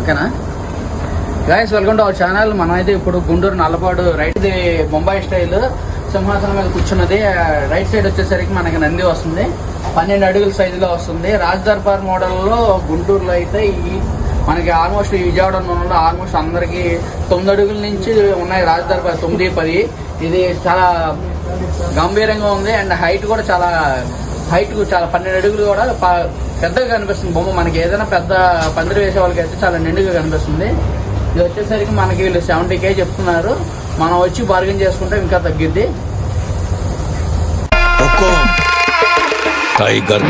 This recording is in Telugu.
ఓకేనా? Guys welcome to our channel మనమైతే ఇప్పుడు గుంటూరు నల్లపాడు రైట్ ఇది ముంబై స్టైల్ సింహాసనం మీద కూర్చున్నది. రైట్ సైడ్ వచ్చేసరికి మనకి నంది వస్తుంది. పన్నెండు అడుగుల సైజులో వస్తుంది. రాజ్ దర్బార్ మోడల్లో గుంటూరులో అయితే ఈ మనకి ఆల్మోస్ట్ విజయవాడ ఉన్న ఆల్మోస్ట్ అందరికీ తొమ్మిది అడుగుల నుంచి ఉన్నాయి రాజ్ దర్బార్ తొమ్మిది పది. ఇది చాలా గంభీరంగా ఉంది. అండ్ హైట్ కూడా చాలా హైట్ చాలా పన్నెండు అడుగులు కూడా పెద్దగా కనిపిస్తుంది. బొమ్మ మనకి ఏదైనా పెద్ద పందిరి వేసే వాళ్ళకి అయితే చాలా నిండుగా కనిపిస్తుంది. ఇది వచ్చేసరికి మనకి వీళ్ళు సెవెంటీ కే చెప్తున్నారు. మనం వచ్చి బార్గెన్ చేసుకుంటే ఇంకా తగ్గిద్ది. టైగర్